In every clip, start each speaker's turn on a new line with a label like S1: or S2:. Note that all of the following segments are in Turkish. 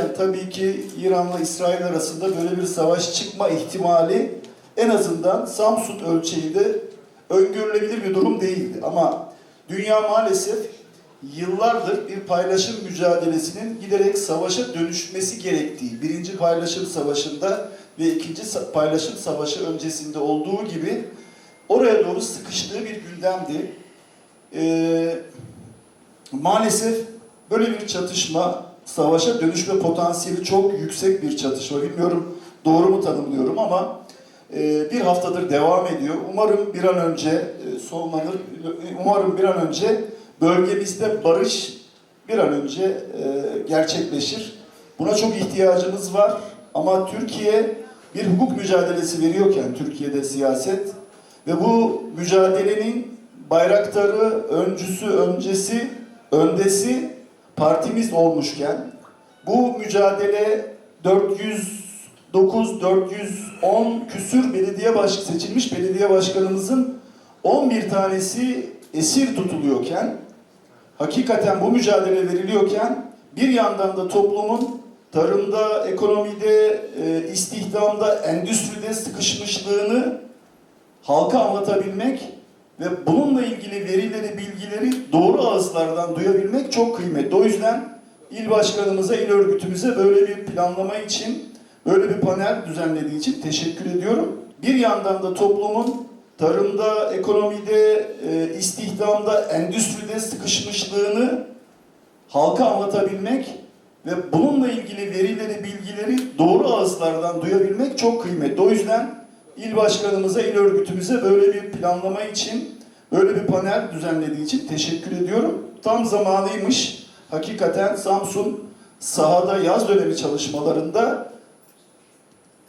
S1: verirken tabii ki İran'la İsrail arasında böyle bir savaş çıkma ihtimali en azından Samsun ölçeğinde öngörülebilir bir durum değildi. Ama dünya maalesef yıllardır bir paylaşım mücadelesinin giderek savaşa dönüşmesi gerektiği, birinci paylaşım savaşında ve ikinci paylaşım savaşı öncesinde olduğu gibi oraya doğru sıkıştığı bir gündemdi. Ee, maalesef böyle bir çatışma, savaşa dönüşme potansiyeli çok yüksek bir çatışma. Bilmiyorum doğru mu tanımlıyorum ama e, bir haftadır devam ediyor. Umarım bir an önce e, sonlanır. Umarım bir an önce bölgemizde barış bir an önce e, gerçekleşir. Buna çok ihtiyacımız var. Ama Türkiye bir hukuk mücadelesi veriyorken Türkiye'de siyaset ve bu mücadelenin bayraktarı, öncüsü, öncesi, öndesi partimiz olmuşken bu mücadele 409 410 küsür belediye baş seçilmiş belediye başkanımızın 11 tanesi esir tutuluyorken hakikaten bu mücadele veriliyorken bir yandan da toplumun tarımda, ekonomide, e, istihdamda, endüstride sıkışmışlığını halka anlatabilmek ve bununla ilgili verileri, bilgileri doğru ağızlardan duyabilmek çok kıymetli. O yüzden il başkanımıza, il örgütümüze böyle bir planlama için, böyle bir panel düzenlediği için teşekkür ediyorum. Bir yandan da toplumun tarımda, ekonomide, e, istihdamda, endüstride sıkışmışlığını halka anlatabilmek ve bununla ilgili verileri, bilgileri doğru ağızlardan duyabilmek çok kıymetli. O yüzden il başkanımıza, il örgütümüze böyle bir planlama için, böyle bir panel düzenlediği için teşekkür ediyorum. Tam zamanıymış. Hakikaten Samsun sahada yaz dönemi çalışmalarında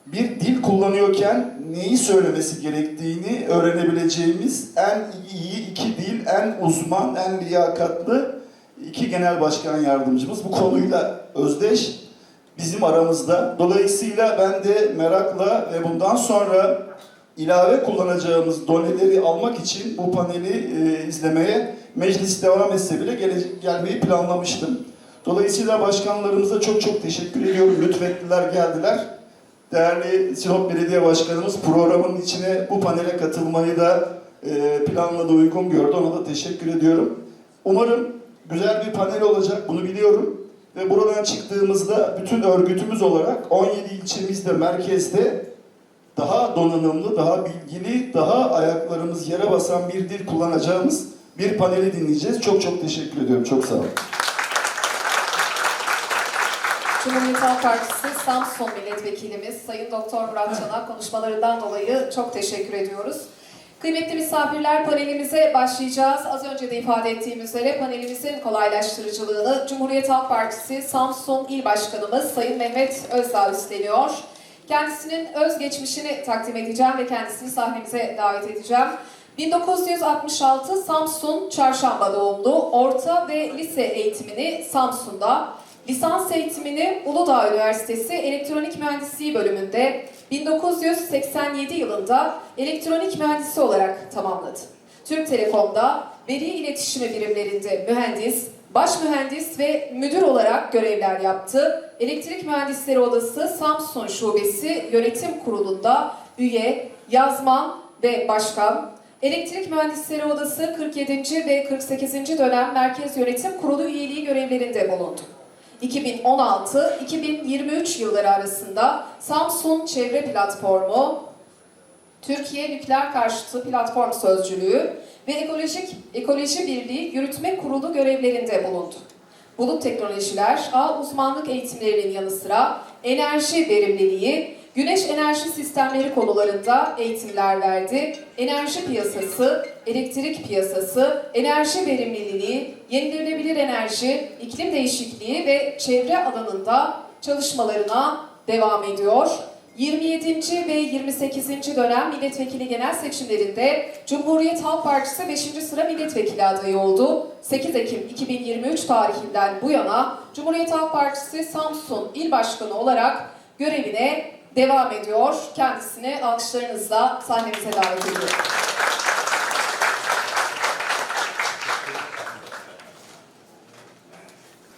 S1: bir dil kullanıyorken neyi söylemesi gerektiğini öğrenebileceğimiz en iyi iki dil, en uzman, en liyakatlı iki genel başkan yardımcımız bu konuyla özdeş bizim aramızda. Dolayısıyla ben de merakla ve bundan sonra ilave kullanacağımız doneleri almak için bu paneli e, izlemeye meclis devam etse bile gele, gelmeyi planlamıştım. Dolayısıyla başkanlarımıza çok çok teşekkür ediyorum. Lütfettiler, geldiler. Değerli Sinop Belediye Başkanımız programın içine bu panele katılmayı da e, planladı, uygun gördü. Ona da teşekkür ediyorum. Umarım güzel bir panel olacak, bunu biliyorum. Ve buradan çıktığımızda bütün örgütümüz olarak 17 ilçemizde, merkezde daha donanımlı, daha bilgili, daha ayaklarımız yere basan bir dil kullanacağımız bir paneli dinleyeceğiz. Çok çok teşekkür ediyorum. Çok sağ olun.
S2: Cumhuriyet Partisi Samsun Milletvekilimiz Sayın Doktor Murat Çanak konuşmalarından dolayı çok teşekkür ediyoruz. Kıymetli misafirler panelimize başlayacağız. Az önce de ifade ettiğim üzere panelimizin kolaylaştırıcılığını Cumhuriyet Halk Partisi Samsun İl Başkanımız Sayın Mehmet Özdağ üstleniyor. Kendisinin özgeçmişini takdim edeceğim ve kendisini sahnemize davet edeceğim. 1966 Samsun Çarşamba doğumlu, orta ve lise eğitimini Samsun'da, lisans eğitimini Uludağ Üniversitesi Elektronik Mühendisliği bölümünde 1987 yılında elektronik mühendisi olarak tamamladı. Türk Telekom'da veri iletişimi birimlerinde mühendis, baş mühendis ve müdür olarak görevler yaptı. Elektrik Mühendisleri Odası Samsun Şubesi Yönetim Kurulu'nda üye, yazman ve başkan, Elektrik Mühendisleri Odası 47. ve 48. dönem Merkez Yönetim Kurulu üyeliği görevlerinde bulundu. 2016-2023 yılları arasında Samsun Çevre Platformu, Türkiye Nükleer Karşıtı Platform Sözcülüğü ve Ekolojik Ekoloji Birliği Yürütme Kurulu görevlerinde bulundu. Bulut teknolojiler, ağ uzmanlık eğitimlerinin yanı sıra enerji verimliliği, güneş enerji sistemleri konularında eğitimler verdi. Enerji piyasası, elektrik piyasası, enerji verimliliği, yenilenebilir enerji, iklim değişikliği ve çevre alanında çalışmalarına devam ediyor. 27. ve 28. dönem milletvekili genel seçimlerinde Cumhuriyet Halk Partisi 5. sıra milletvekili adayı oldu. 8 Ekim 2023 tarihinden bu yana Cumhuriyet Halk Partisi Samsun İl Başkanı olarak görevine devam ediyor. Kendisini alkışlarınızla sahnemize davet ediyorum.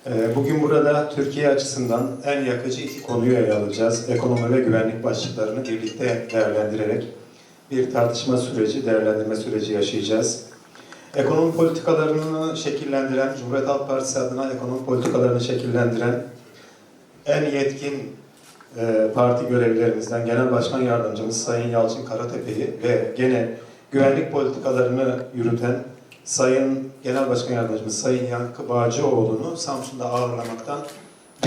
S3: Ee, Bugün burada Türkiye açısından en yakıcı iki konuyu ele alacağız. Ekonomi ve güvenlik başlıklarını birlikte değerlendirerek bir tartışma süreci, değerlendirme süreci yaşayacağız. Ekonomi politikalarını şekillendiren, Cumhuriyet Halk Partisi adına ekonomi politikalarını şekillendiren en yetkin parti görevlilerimizden Genel Başkan Yardımcımız Sayın Yalçın Karatepe'yi ve gene güvenlik politikalarını yürüten Sayın Genel Başkan Yardımcımız Sayın Yankı Bağcıoğlu'nu Samsun'da ağırlamaktan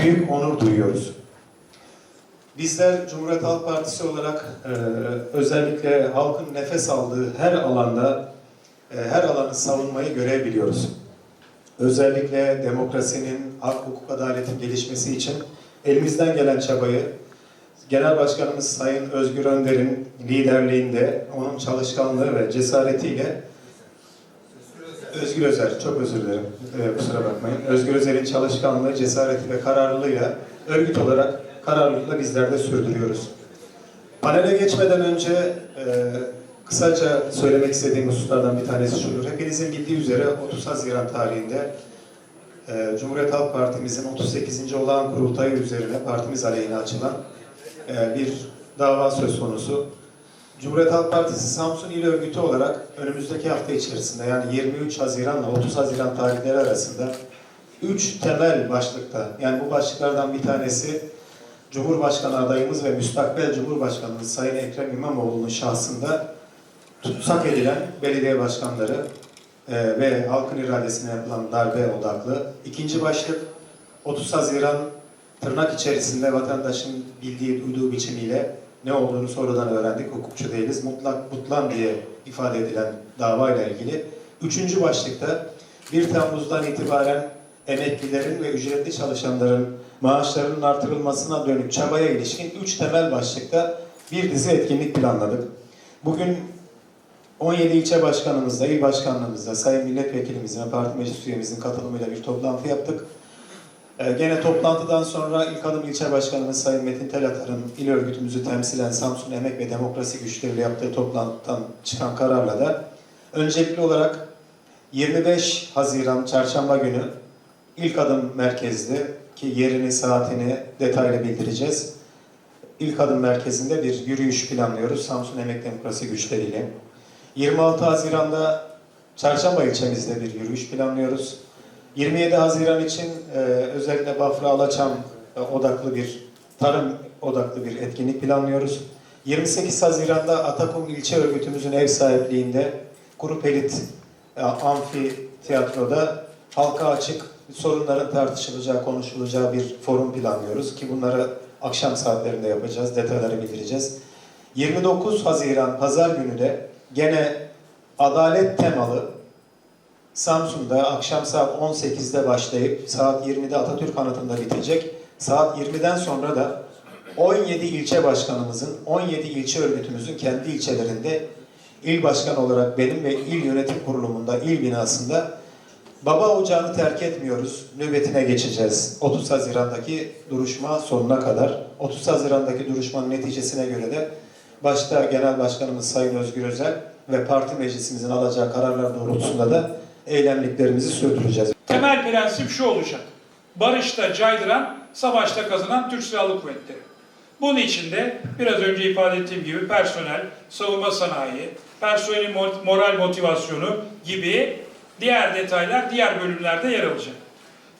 S3: büyük onur duyuyoruz. Bizler Cumhuriyet Halk Partisi olarak e, özellikle halkın nefes aldığı her alanda e, her alanı savunmayı görev biliyoruz. Özellikle demokrasinin, hak, hukuk, adaletin gelişmesi için elimizden gelen çabayı Genel Başkanımız Sayın Özgür Önder'in liderliğinde, onun çalışkanlığı ve cesaretiyle Özgür Özer, çok özür dilerim, ee, kusura bakmayın. Özgür Özer'in çalışkanlığı, cesareti ve kararlılığıyla örgüt olarak kararlılıkla bizler de sürdürüyoruz. Panele geçmeden önce e, kısaca söylemek istediğim hususlardan bir tanesi şudur. Hepinizin bildiği üzere 30 Haziran tarihinde e, Cumhuriyet Halk Partimizin 38. olağan kurultayı üzerine partimiz aleyhine açılan e, bir dava söz konusu. Cumhuriyet Halk Partisi Samsun İl Örgütü olarak önümüzdeki hafta içerisinde yani 23 Haziran ile 30 Haziran tarihleri arasında 3 temel başlıkta yani bu başlıklardan bir tanesi Cumhurbaşkanı adayımız ve müstakbel Cumhurbaşkanımız Sayın Ekrem İmamoğlu'nun şahsında tutsak edilen belediye başkanları e, ve halkın iradesine yapılan darbe odaklı. İkinci başlık 30 Haziran tırnak içerisinde vatandaşın bildiği, duyduğu biçimiyle ne olduğunu sonradan öğrendik. Hukukçu değiliz. Mutlak butlan diye ifade edilen davayla ilgili. Üçüncü başlıkta 1 Temmuz'dan itibaren emeklilerin ve ücretli çalışanların maaşlarının artırılmasına dönük çabaya ilişkin üç temel başlıkta bir dizi etkinlik planladık. Bugün 17 ilçe başkanımızla, il başkanlığımızla, sayın milletvekilimizin ve parti meclis üyemizin katılımıyla bir toplantı yaptık. Ee, gene toplantıdan sonra ilk adım ilçe başkanımız Sayın Metin Telatar'ın il örgütümüzü temsilen Samsun Emek ve Demokrasi Güçleri'yle yaptığı toplantıdan çıkan kararla da öncelikli olarak 25 Haziran Çarşamba günü ilk adım merkezli ki yerini, saatini detaylı bildireceğiz. İlk adım merkezinde bir yürüyüş planlıyoruz Samsun Emek Demokrasi Güçleri ile. 26 Haziran'da Çarşamba ilçemizde bir yürüyüş planlıyoruz. 27 Haziran için e, özellikle Bafra Alaçam e, odaklı bir tarım odaklı bir etkinlik planlıyoruz. 28 Haziran'da Atakum ilçe örgütümüzün ev sahipliğinde Grup Elit e, Amfi Tiyatro'da halka açık sorunların tartışılacağı, konuşulacağı bir forum planlıyoruz ki bunları akşam saatlerinde yapacağız, detayları bildireceğiz. 29 Haziran Pazar günü de gene adalet temalı Samsun'da akşam saat 18'de başlayıp saat 20'de Atatürk Anıtı'nda bitecek. Saat 20'den sonra da 17 ilçe başkanımızın, 17 ilçe örgütümüzün kendi ilçelerinde il başkanı olarak benim ve il yönetim kurulumunda, il binasında Baba ocağını terk etmiyoruz. Nöbetine geçeceğiz. 30 Haziran'daki duruşma sonuna kadar. 30 Haziran'daki duruşmanın neticesine göre de başta Genel Başkanımız Sayın Özgür Özel ve parti meclisimizin alacağı kararlar doğrultusunda da eylemliklerimizi sürdüreceğiz.
S4: Temel prensip şu olacak. Barışta caydıran, savaşta kazanan Türk Silahlı Kuvvetleri. Bunun içinde biraz önce ifade ettiğim gibi personel, savunma sanayi, personelin mo- moral motivasyonu gibi diğer detaylar diğer bölümlerde yer alacak.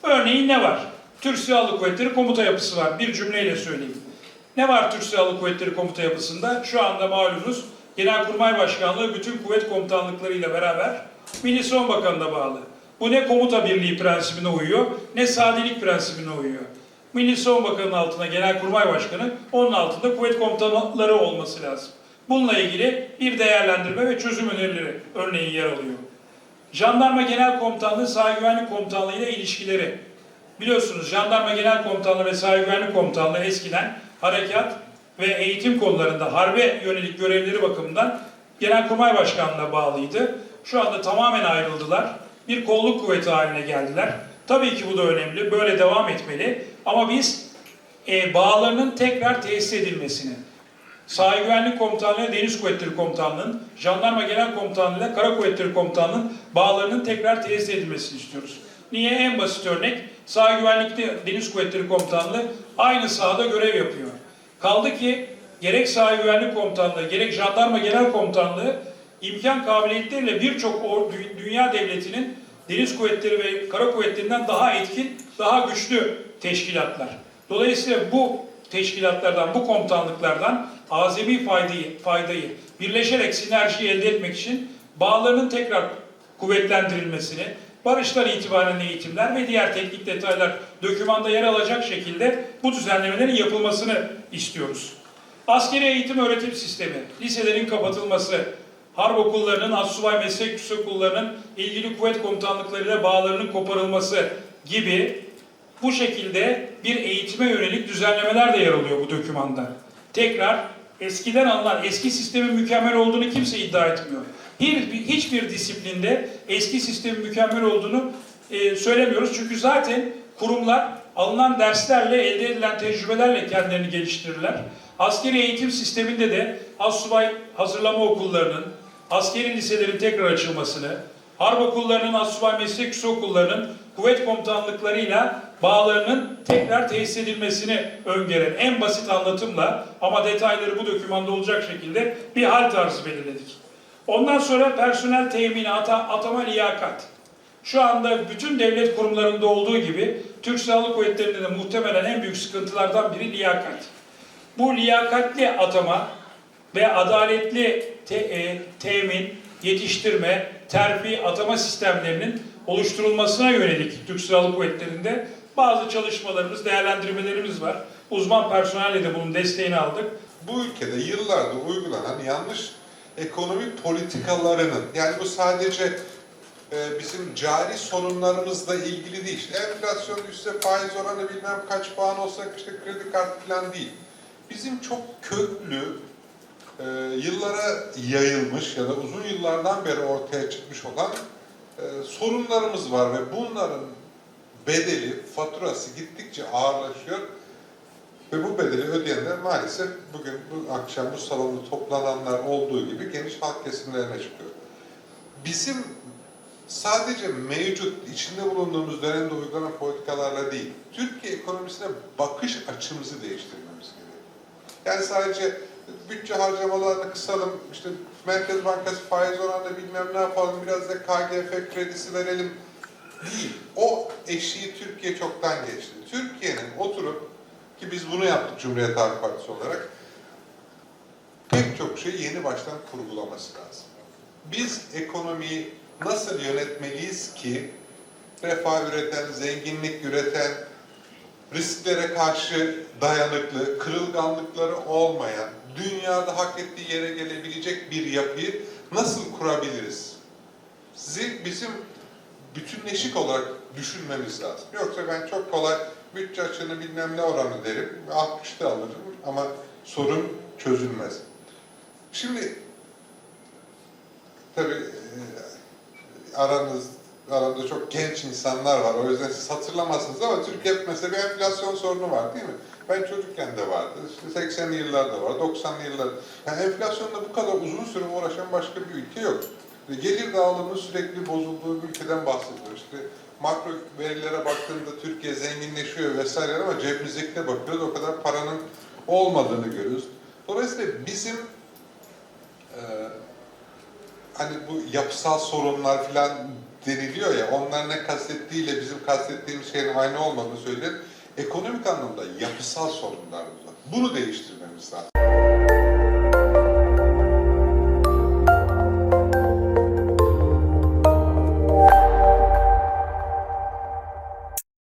S4: Örneğin ne var? Türk Silahlı Kuvvetleri komuta yapısı var. Bir cümleyle söyleyeyim. Ne var Türk Silahlı Kuvvetleri komuta yapısında? Şu anda malumunuz Genelkurmay Başkanlığı bütün kuvvet komutanlıklarıyla beraber Milli Savunma Bakanı'na bağlı. Bu ne komuta birliği prensibine uyuyor, ne sadelik prensibine uyuyor. Milli Savunma Bakanı'nın altında Genelkurmay Başkanı, onun altında kuvvet komutanları olması lazım. Bununla ilgili bir değerlendirme ve çözüm önerileri örneğin yer alıyor. Jandarma Genel Komutanlığı Sahil Güvenlik Komutanlığı ile ilişkileri. Biliyorsunuz Jandarma Genel Komutanlığı ve Sahil Güvenlik Komutanlığı eskiden harekat ve eğitim konularında harbe yönelik görevleri bakımından Genelkurmay Başkanlığı'na bağlıydı. Şu anda tamamen ayrıldılar. Bir kolluk kuvveti haline geldiler. Tabii ki bu da önemli. Böyle devam etmeli. Ama biz e, bağlarının tekrar tesis edilmesini, Sahil Güvenlik Komutanlığı, Deniz Kuvvetleri Komutanlığı'nın, Jandarma Genel Komutanlığı ile Kara Kuvvetleri Komutanlığı'nın bağlarının tekrar tesis edilmesini istiyoruz. Niye? En basit örnek Sahil Güvenlikli Deniz Kuvvetleri Komutanlığı aynı sahada görev yapıyor. Kaldı ki gerek Sahil Güvenlik Komutanlığı gerek Jandarma Genel Komutanlığı imkan kabiliyetleriyle birçok dünya devletinin deniz kuvvetleri ve kara kuvvetlerinden daha etkin, daha güçlü teşkilatlar. Dolayısıyla bu teşkilatlardan, bu komutanlıklardan azami faydayı, faydayı birleşerek sinerjiyi elde etmek için bağlarının tekrar kuvvetlendirilmesini, barıştan itibaren eğitimler ve diğer teknik detaylar dokümanda yer alacak şekilde bu düzenlemelerin yapılmasını istiyoruz. Askeri eğitim öğretim sistemi, liselerin kapatılması, harp okullarının, astsubay meslek yüksek okullarının ilgili kuvvet komutanlıklarıyla bağlarının koparılması gibi bu şekilde bir eğitime yönelik düzenlemeler de yer alıyor bu dokümanda. Tekrar eskiden alınan eski sistemin mükemmel olduğunu kimse iddia etmiyor. Bir, hiçbir disiplinde eski sistemin mükemmel olduğunu e, söylemiyoruz. Çünkü zaten kurumlar alınan derslerle, elde edilen tecrübelerle kendilerini geliştirirler. Askeri eğitim sisteminde de astsubay hazırlama okullarının, askeri liselerin tekrar açılmasını, harp okullarının, astsubay meslek yüksek okullarının kuvvet komutanlıklarıyla bağlarının tekrar tesis edilmesini öngören en basit anlatımla ama detayları bu dokümanda olacak şekilde bir hal tarzı belirledik. Ondan sonra personel temini, ata, atama liyakat. Şu anda bütün devlet kurumlarında olduğu gibi Türk Silahlı Kuvvetleri'nde de muhtemelen en büyük sıkıntılardan biri liyakat. Bu liyakatli atama ve adaletli te- e, temin, yetiştirme, terfi, atama sistemlerinin oluşturulmasına yönelik Türk Silahlı Kuvvetleri'nde bazı çalışmalarımız, değerlendirmelerimiz var. Uzman personelle de bunun desteğini aldık.
S5: bu ülkede yıllardır uygulanan yanlış ekonomi politikalarının yani bu sadece e, bizim cari sorunlarımızla ilgili değil. İşte enflasyon düşse faiz oranı bilmem kaç puan olsa işte kredi kartı falan değil. Bizim çok köklü e, yıllara yayılmış ya da uzun yıllardan beri ortaya çıkmış olan e, sorunlarımız var ve bunların bedeli, faturası gittikçe ağırlaşıyor. Ve bu bedeli ödeyenler maalesef bugün bu akşam bu salonda toplananlar olduğu gibi geniş halk kesimlerine çıkıyor. Bizim sadece mevcut içinde bulunduğumuz dönemde uygulanan politikalarla değil, Türkiye ekonomisine bakış açımızı değiştirmemiz gerekiyor. Yani sadece bütçe harcamalarını kısalım, işte Merkez Bankası faiz oranını bilmem ne yapalım, biraz da KGF kredisi verelim değil. O eşiği Türkiye çoktan geçti. Türkiye'nin oturup ki biz bunu yaptık Cumhuriyet Halk Partisi olarak pek çok şeyi yeni baştan kurgulaması lazım. Biz ekonomiyi nasıl yönetmeliyiz ki refah üreten, zenginlik üreten, risklere karşı dayanıklı, kırılganlıkları olmayan, dünyada hak ettiği yere gelebilecek bir yapıyı nasıl kurabiliriz? Sizi bizim bütünleşik olarak düşünmemiz lazım. Yoksa ben çok kolay bütçe açığını bilmem ne oranı derim, 60'ta alırım ama sorun çözülmez. Şimdi tabii e, aranız aramda çok genç insanlar var. O yüzden siz hatırlamazsınız ama Türkiye mesela bir enflasyon sorunu var değil mi? Ben çocukken de vardı. İşte 80'li yıllarda var, 90'lı yıllarda. Yani enflasyonla bu kadar uzun süre uğraşan başka bir ülke yok. Ve Gelir dağılımının sürekli bozulduğu bir ülkeden bahsediyoruz. İşte makro verilere baktığında Türkiye zenginleşiyor vesaire ama cebimizdekine bakıyoruz o kadar paranın olmadığını görüyoruz. Dolayısıyla bizim e, hani bu yapısal sorunlar falan deniliyor ya, onlar ne kastettiğiyle bizim kastettiğimiz şeyin aynı olmadığını söyler. Ekonomik anlamda yapısal sorunlar var. Bunu değiştirmemiz lazım.